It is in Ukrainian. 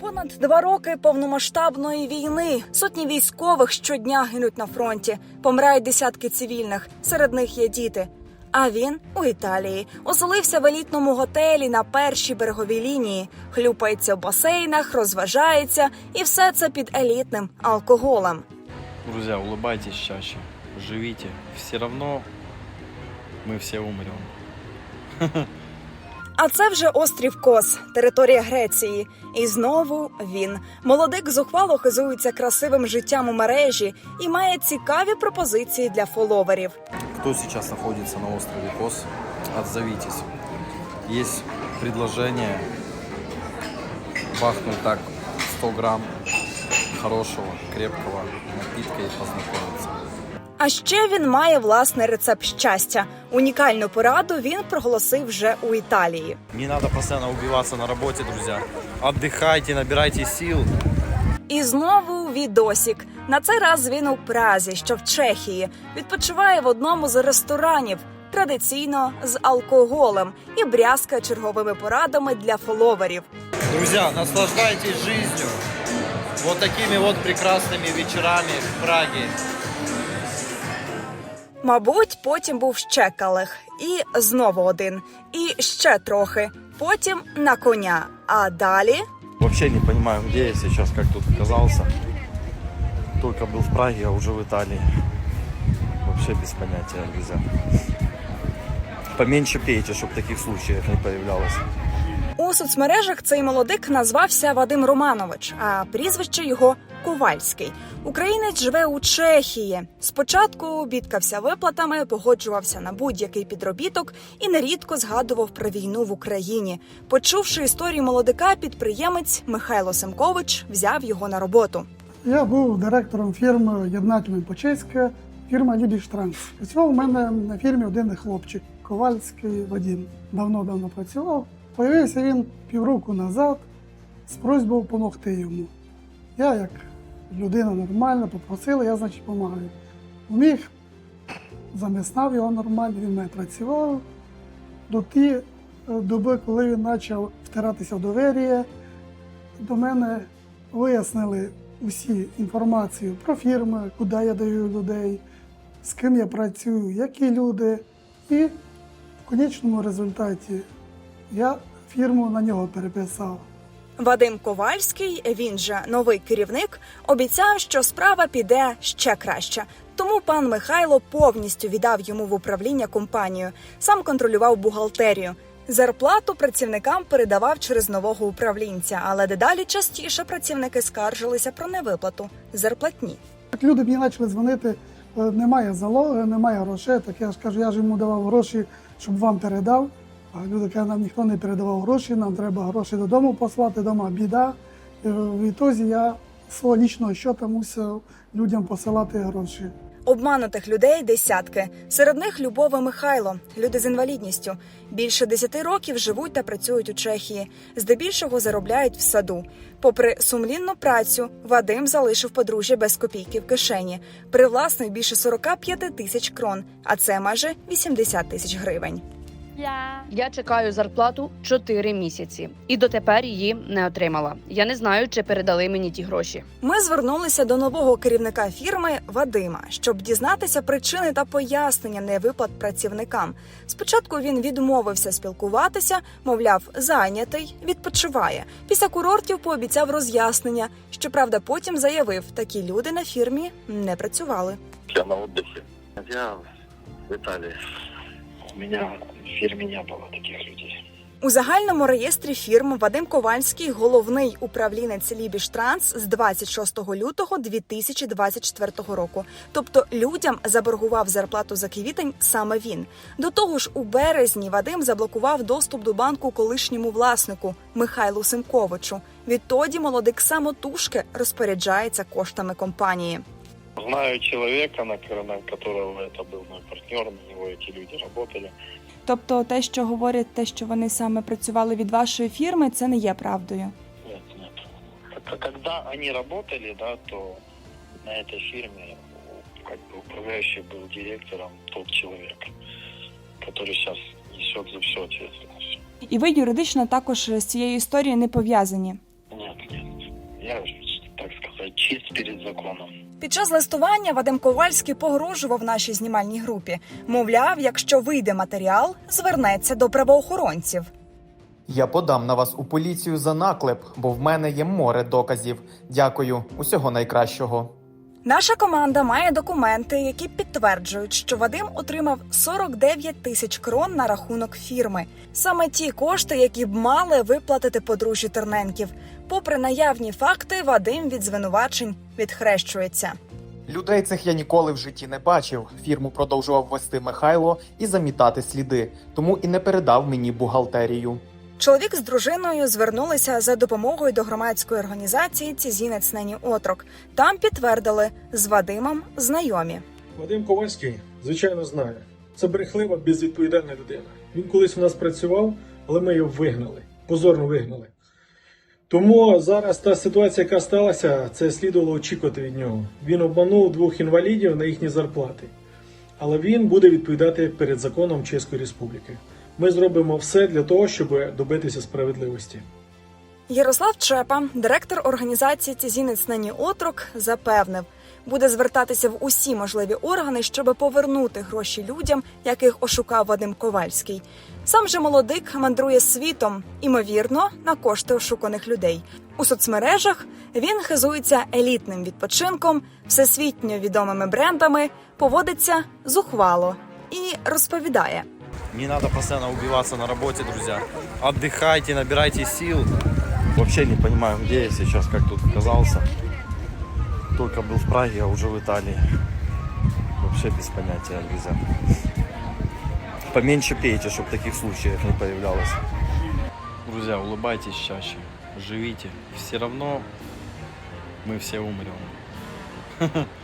Понад два роки повномасштабної війни. Сотні військових щодня гинуть на фронті. Помирають десятки цивільних. Серед них є діти. А він у Італії оселився в елітному готелі на першій береговій лінії, хлюпається в басейнах, розважається, і все це під елітним алкоголем. Друзья, улыбайтесь чаще, живите. Все равно мы все умрем. А це вже острів Кос, територія Греції. І знову він. Молодик зухвало хизується красивим життям у мережі і має цікаві пропозиції для фоловерів. Кто сейчас находится на острове Кос, отзовитесь. Есть предложение бахнуть так 100 грамм хорошего, крепкого напитка и познакомиться. А ще він має власний рецепт щастя. Унікальну пораду він проголосив вже у Італії. Не надо постоянно убиваться на работе, друзья. Отдыхайте, набирайте сил. І знову відосік. На цей раз він у Празі, що в Чехії, відпочиває в одному з ресторанів. Традиційно з алкоголем і брязкає черговими порадами для фоловерів. Друзья, наслаждайтесь жизнью. Вот такими вот прекрасными вечерами в Праге. Мабуть, потім був ще калих, і знову один, і ще трохи. Потім на коня. А далі Вообще не понимаю, где я сейчас, как тут оказался. Только был в Праге, а уже в Италии. Вообще без понятия, друзья. Поменьше пейте, чтобы таких случаев не появлялось. У соцмережах цей молодик назвався Вадим Романович, а прізвище його Ковальський. Українець живе у Чехії. Спочатку бідкався виплатами, погоджувався на будь-який підробіток і нерідко згадував про війну в Україні. Почувши історію молодика, підприємець Михайло Семкович взяв його на роботу. Я був директором фірми Єднательної Почеська, фірма Лібіштранс. Працював у мене на фірмі один хлопчик Ковальський Вадим. Давно-давно працював. Появився він півроку назад з просьбою допомогти йому. Я, як людина нормальна, попросила, я, значить, допомагаю. Вміг, заміснав його нормально, він мене працював. До ті е, доби, коли він почав втиратися в довір'я, до мене вияснили усі інформацію про фірми, куди я даю людей, з ким я працюю, які люди. І в конечному результаті я фірму на нього переписав. Вадим Ковальський, він же новий керівник, обіцяв, що справа піде ще краще. Тому пан Михайло повністю віддав йому в управління компанію, сам контролював бухгалтерію. Зарплату працівникам передавав через нового управлінця, але дедалі частіше працівники скаржилися про невиплату зарплатні. Так люди мені почали дзвонити, е, немає залоги, немає грошей. Так я ж кажу, я ж йому давав гроші, щоб вам передав. А люди кажуть, нам ніхто не передавав гроші, нам треба гроші додому послати, дома біда. І в ітозі я свого лічного щота мусив людям посилати гроші. Обманутих людей десятки. Серед них Любов і Михайло, люди з інвалідністю. Більше десяти років живуть та працюють у Чехії. Здебільшого заробляють в саду. Попри сумлінну працю, Вадим залишив подружжя без копійки в кишені. Привласнив більше 45 тисяч крон, а це майже 80 тисяч гривень. Я чекаю зарплату 4 місяці і дотепер її не отримала. Я не знаю, чи передали мені ті гроші. Ми звернулися до нового керівника фірми Вадима, щоб дізнатися причини та пояснення невиплат працівникам. Спочатку він відмовився спілкуватися, мовляв, зайнятий, відпочиває. Після курортів пообіцяв роз'яснення. Щоправда, потім заявив, такі люди на фірмі не працювали. Я на отдыхе. Я в Италии. У меня в фирме не было таких людей. У загальному реєстрі фірм Вадим Ковальський, головний управлінець Лібіштранс з 26 лютого 2024 року. Тобто людям заборгував зарплату за квітень саме він. До того ж, у березні Вадим заблокував доступ до банку колишньому власнику Михайлу Симковичу. Відтоді молодик самотужки розпоряджається коштами компанії. Знаю человека, на, на которого это был мой партнер, на него эти люди работали. Тобто, те, що говорять, те, що вони саме працювали від вашої фірми, це не є правдою. Нет, нет. К- Когда они работали, да, то на этой фирме у- как бы управляющий был директором тот человек, который сейчас несет за все ответственность. І ви юридично також з цією історією не пов'язані. Нет, нет. я, так сказать, чист перед законом. Під час листування Вадим Ковальський погрожував нашій знімальній групі. Мовляв, якщо вийде матеріал, звернеться до правоохоронців. Я подам на вас у поліцію за наклеп, бо в мене є море доказів. Дякую, усього найкращого. Наша команда має документи, які підтверджують, що Вадим отримав 49 тисяч крон на рахунок фірми. Саме ті кошти, які б мали виплатити подружжю Терненків. Попри наявні факти, Вадим від звинувачень відхрещується. Людей цих я ніколи в житті не бачив. Фірму продовжував вести Михайло і замітати сліди, тому і не передав мені бухгалтерію. Чоловік з дружиною звернулися за допомогою до громадської організації Цізінець Нені Отрок. Там підтвердили з Вадимом знайомі. Вадим Ковальський, звичайно, знає. Це брехлива, безвідповідальна людина. Він колись у нас працював, але ми його вигнали, позорно вигнали. Тому зараз та ситуація, яка сталася, це слідувало очікувати від нього. Він обманув двох інвалідів на їхні зарплати. Але він буде відповідати перед законом Чеської Республіки. Ми зробимо все для того, щоб добитися справедливості. Ярослав Чепа, директор організації Цізінець Нені Отрок, запевнив, буде звертатися в усі можливі органи, щоб повернути гроші людям, яких ошукав Вадим Ковальський. Сам же молодик мандрує світом, імовірно, на кошти ошуканих людей. У соцмережах він хизується елітним відпочинком, всесвітньо відомими брендами, поводиться зухвало і розповідає. Не надо постоянно убиваться на работе, друзья. Отдыхайте, набирайте сил. Вообще не понимаю, где я сейчас, как тут оказался. Только был в Праге, а уже в Италии. Вообще без понятия, друзья. Поменьше пейте, чтобы таких случаев не появлялось. Друзья, улыбайтесь чаще, живите. Все равно мы все умрем.